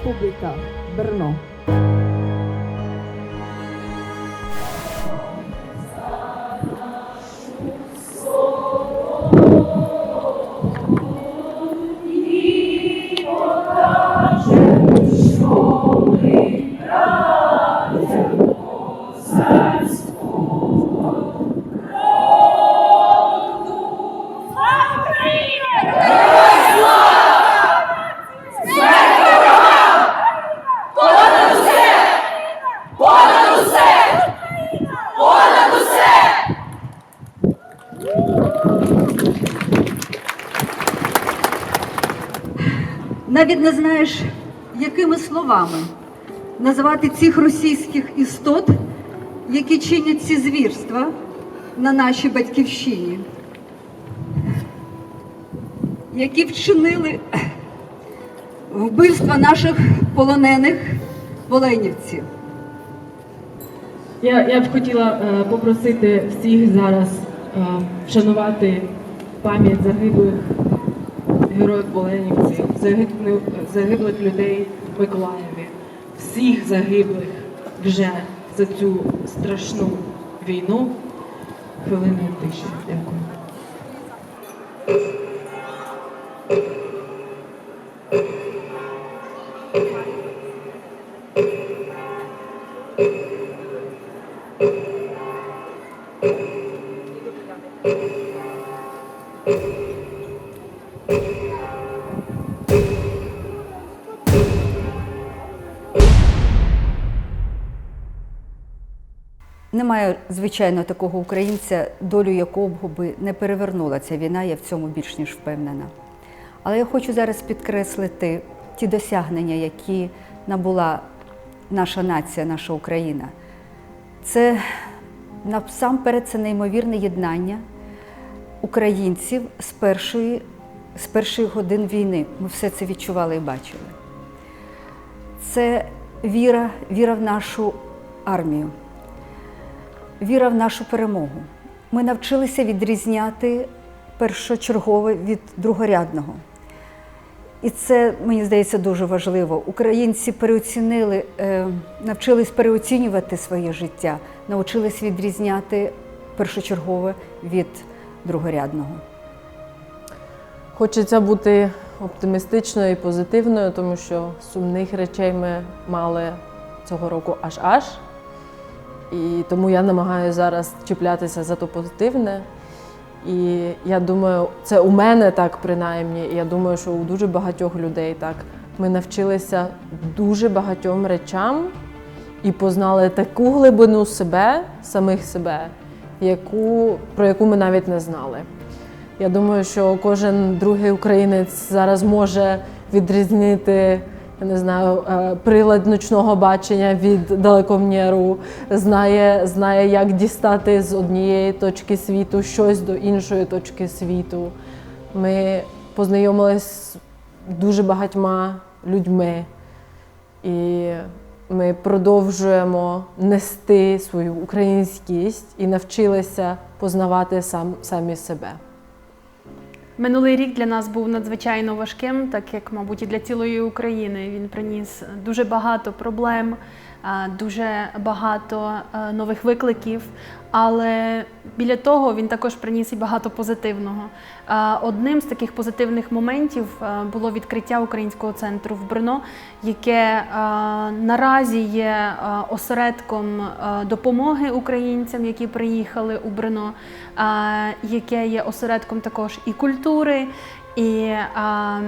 Česká republika, навіть не знаєш, якими словами називати цих російських істот, які чинять ці звірства на нашій батьківщині, які вчинили вбивства наших полонених воленівців. Я, я б хотіла е, попросити всіх зараз е, вшанувати пам'ять загиблих героїв Оленівців, загиблих, людей в Миколаєві, всіх загиблих вже за цю страшну війну. Хвилиною тиші. Дякую. Немає, звичайно, такого українця, долю якого би не перевернула ця війна, я в цьому більш ніж впевнена. Але я хочу зараз підкреслити ті досягнення, які набула наша нація, наша Україна. Це насамперед це неймовірне єднання українців з першої, з перших годин війни. Ми все це відчували і бачили. Це віра, віра в нашу армію віра в нашу перемогу. Ми навчилися відрізняти першочергове від другорядного. І це, мені здається, дуже важливо. Українці переоцінили, е, навчились переоцінювати своє життя, навчились відрізняти першочергове від другорядного. Хочеться бути оптимістичною і позитивною, тому що сумних речей ми мали цього року аж аж. І тому я намагаюся зараз чіплятися за то позитивне. І я думаю, це у мене так принаймні, і я думаю, що у дуже багатьох людей так. Ми навчилися дуже багатьом речам і познали таку глибину себе, самих себе, яку, про яку ми навіть не знали. Я думаю, що кожен другий українець зараз може відрізнити я не знаю, е, прилад ночного бачення від далекоміру, знає, знає, як дістати з однієї точки світу щось до іншої точки світу. Ми познайомилися з дуже багатьма людьми, і ми продовжуємо нести свою українськість і навчилися познавати сам, самі себе. Минулий рік для нас був надзвичайно важким, так як, мабуть, і для цілої України. Він приніс дуже багато проблем, дуже багато нових викликів. Але біля того він також приніс і багато позитивного. Одним з таких позитивних моментів було відкриття українського центру в Брно, яке наразі є осередком допомоги українцям, які приїхали у Брно, яке є осередком також і культури, і а, а,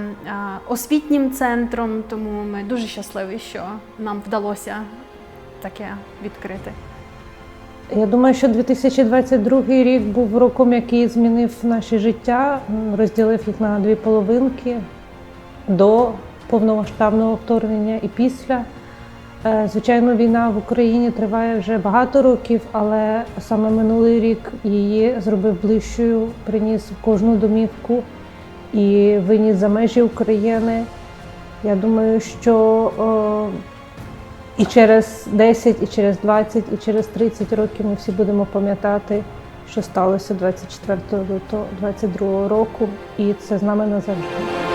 освітнім центром. Тому ми дуже щасливі, що нам вдалося таке відкрити. Я думаю, що 2022 рік був роком, який змінив наше життя, розділив їх на дві половинки до повномасштабного вторгнення і після. Е, Звичайно, війна в Україні триває вже багато років, але саме минулий рік її зробив ближчою, приніс в кожну домівку і виніс за межі України. Я думаю, що о, і через 10, і через 20, і через 30 років ми всі будемо пам'ятати, що сталося 24 лютого 22 року, і це з нами назавжди.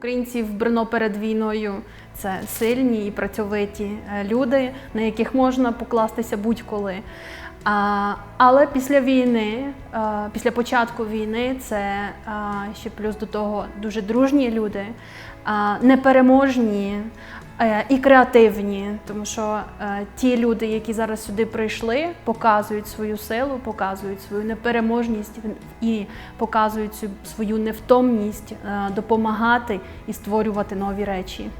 Українці в Брно перед війною це сильні і працьовиті е, люди, на яких можна покластися будь-коли. Але після війни, е, після початку війни, це е, ще плюс до того дуже дружні люди, непереможні і креативні, тому що е, ті люди, які зараз сюди прийшли, показують свою силу, показують свою непереможність і показують свою невтомність е, допомагати і створювати нові речі.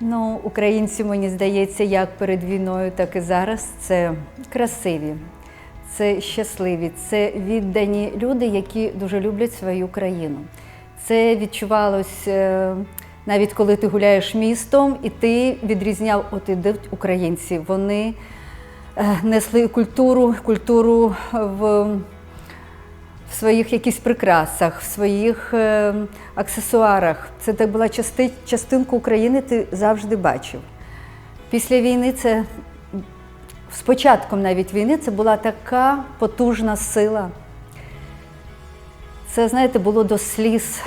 Ну, українці, мені здається, як перед війною, так і зараз це красиві, це щасливі, це віддані люди, які дуже люблять свою країну. Це відчувалось е, навіть коли ти гуляєш містом, і ти відрізняв, от ідуть українці. Вони е, несли культуру, культуру в в своїх якісь прикрасах, в своїх е, аксесуарах. Це так була части, частинку України, ти завжди бачив. Після війни це з початком навіть війни це була така потужна сила. Це, знаєте, було до сліз.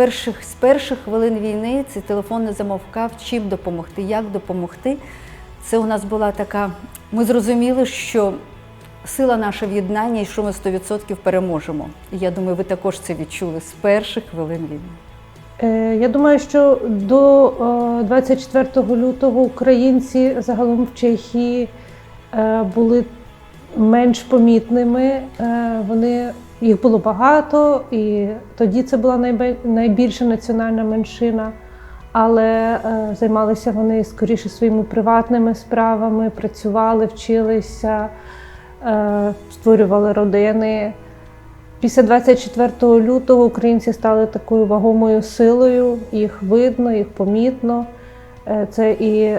Перших, з перших хвилин війни цей телефон не замовкав, чим допомогти, як допомогти. Це у нас була така. Ми зрозуміли, що сила наша в єднанні і що ми 100% переможемо. І я думаю, ви також це відчули з перших хвилин війни. Е, Я думаю, що до е, 24 лютого українці загалом в Чехії е, були менш помітними. Е, Вони їх було багато, і тоді це була найбільша національна меншина. Але е, займалися вони скоріше своїми приватними справами, працювали, вчилися, е, створювали родини. Після 24 лютого українці стали такою вагомою силою, їх видно, їх помітно. Е, Це і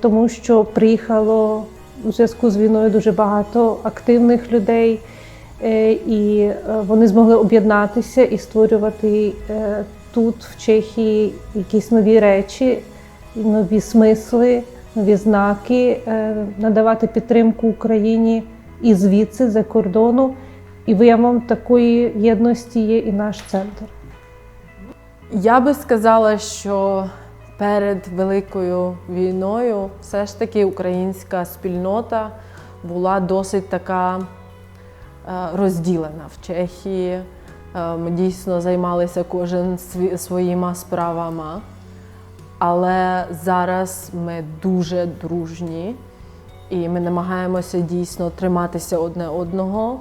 тому, що приїхало у зв'язку з війною дуже багато активних людей, і е, вони змогли об'єднатися і створювати е, тут, в Чехії, якісь нові речі, нові смисли, нові знаки, е, надавати підтримку Україні і звідси, за кордону. І виявом такої єдності є і наш центр. Я би сказала, що перед Великою війною все ж таки українська спільнота була досить така е, розділена в Чехії. Е, Ми дійсно займалися кожен своїми справами. Але зараз ми дуже дружні і ми намагаємося дійсно триматися одне одного.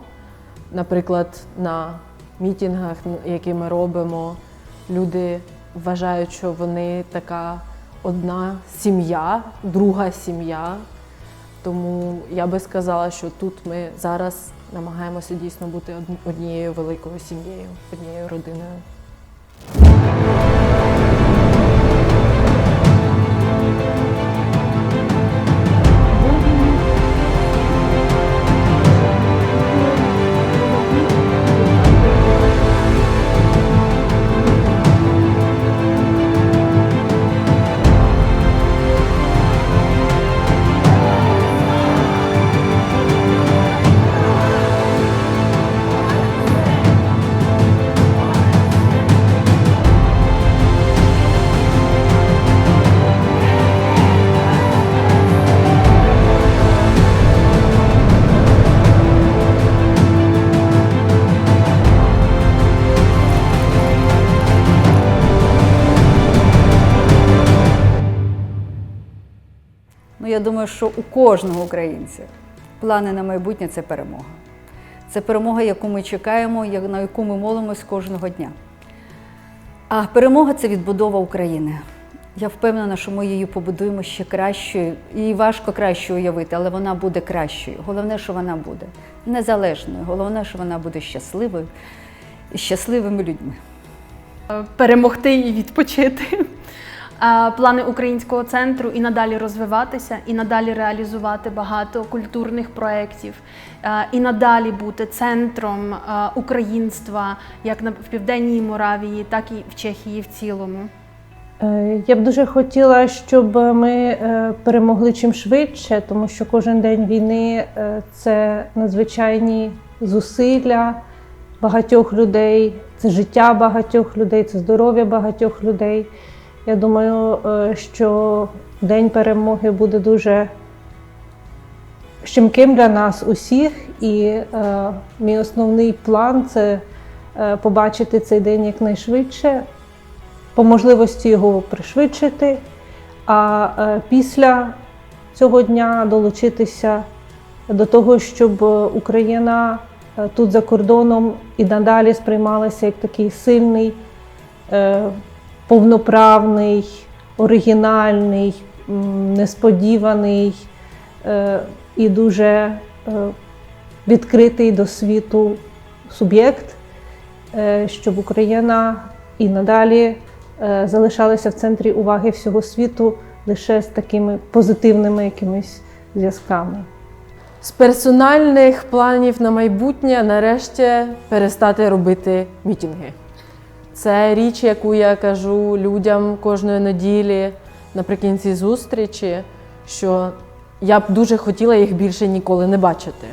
Наприклад, на мітінгах, які ми робимо, люди вважають, що вони така одна сім'я, друга сім'я. Тому я би сказала, що тут ми зараз намагаємося дійсно бути од- однією великою сім'єю, однією родиною. Думаю, що у кожного українця плани на майбутнє це перемога. Це перемога, яку ми чекаємо, на яку ми молимось кожного дня. А перемога це відбудова України. Я впевнена, що ми її побудуємо ще кращою. Її важко краще уявити, але вона буде кращою. Головне, що вона буде незалежною. Головне, що вона буде щасливою і щасливими людьми. Перемогти і відпочити. Плани українського центру і надалі розвиватися, і надалі реалізувати багато культурних проєктів, і надалі бути центром українства як в південній Моравії, так і в Чехії в цілому. Е, Я б дуже хотіла, щоб ми е, перемогли чим швидше, тому що кожен день війни е, це надзвичайні зусилля багатьох людей, це життя багатьох людей, це здоров'я багатьох людей. Я думаю, е, що День перемоги буде дуже щемким для нас усіх, і е, мій основний план це е, побачити цей день якнайшвидше, по можливості його пришвидшити, а е, після цього дня долучитися до того, щоб Україна е, тут за кордоном і надалі сприймалася як такий сильний, е, повноправний, оригінальний, несподіваний е, і дуже е, відкритий до світу суб'єкт, е, щоб Україна і надалі залишалася в центрі уваги всього світу лише з такими позитивними якимись зв'язками. З персональних планів на майбутнє нарешті перестати робити мітинги. Це річ, яку я кажу людям кожної неділі наприкінці зустрічі, що я б дуже хотіла їх більше ніколи не бачити.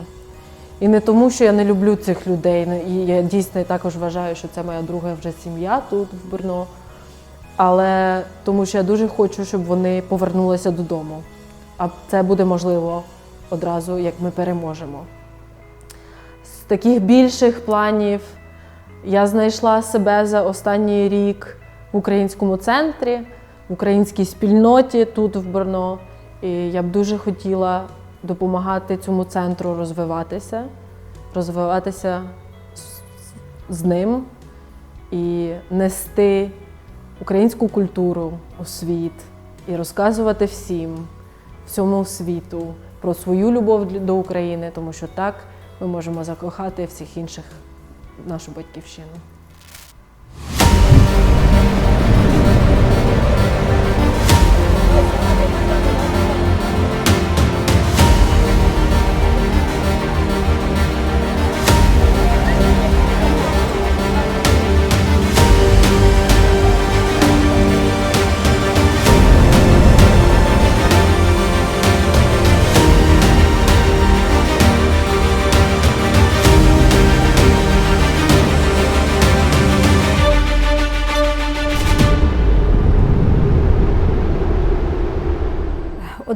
І не тому, що я не люблю цих людей, і я дійсно також вважаю, що це моя друга вже сім'я тут в Брно. Але тому що я дуже хочу, щоб вони повернулися додому. А це буде можливо одразу, як ми переможемо. З таких більших планів я знайшла себе за останній рік в українському центрі, в українській спільноті тут в Брно. І я б дуже хотіла допомагати цьому центру розвиватися, розвиватися з- ним і нести українську культуру у світ і розказувати всім, всьому світу про свою любов до України, тому що так ми можемо закохати всіх інших нашу батьківщину.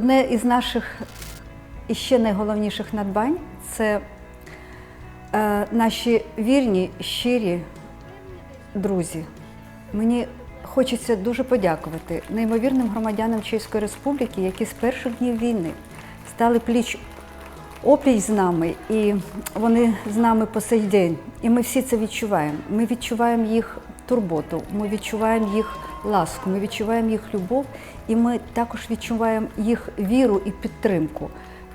Одне із наших і ще найголовніших надбань це е, наші вірні, щирі друзі. Мені хочеться дуже подякувати неймовірним громадянам Чеської Республіки, які з перших днів війни стали пліч опліч з нами, і вони з нами по сей день. І ми всі це відчуваємо. Ми відчуваємо їх турботу, ми відчуваємо їх ласку, ми відчуваємо їх любов, і ми також відчуваємо їх віру і підтримку.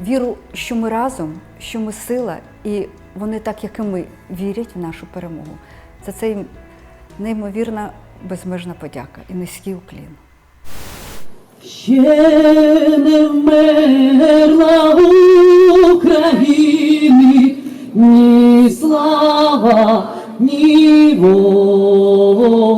Віру, що ми разом, що ми сила, і вони, так як і ми, вірять в нашу перемогу. За це їм неймовірна безмежна подяка і низький уклін. Ще не вмерла України ні слава, ні воля.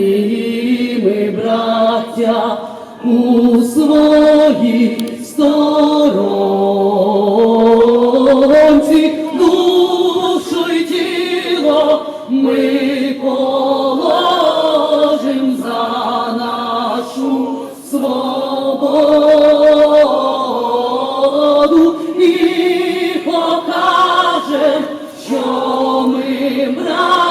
браття, у своїй сторонці, душу й тіло ми положим за нашу свободу і покажем, що ми браття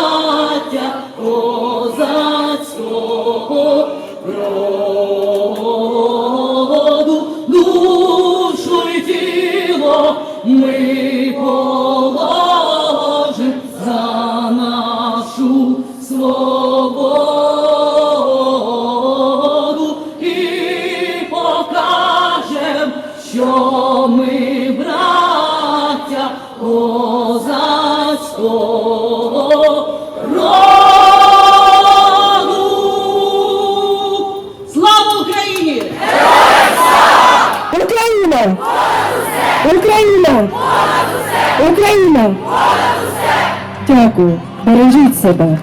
роду. Слава Україні! Україна! Україна! Україна! Дякую! Бережіть себе!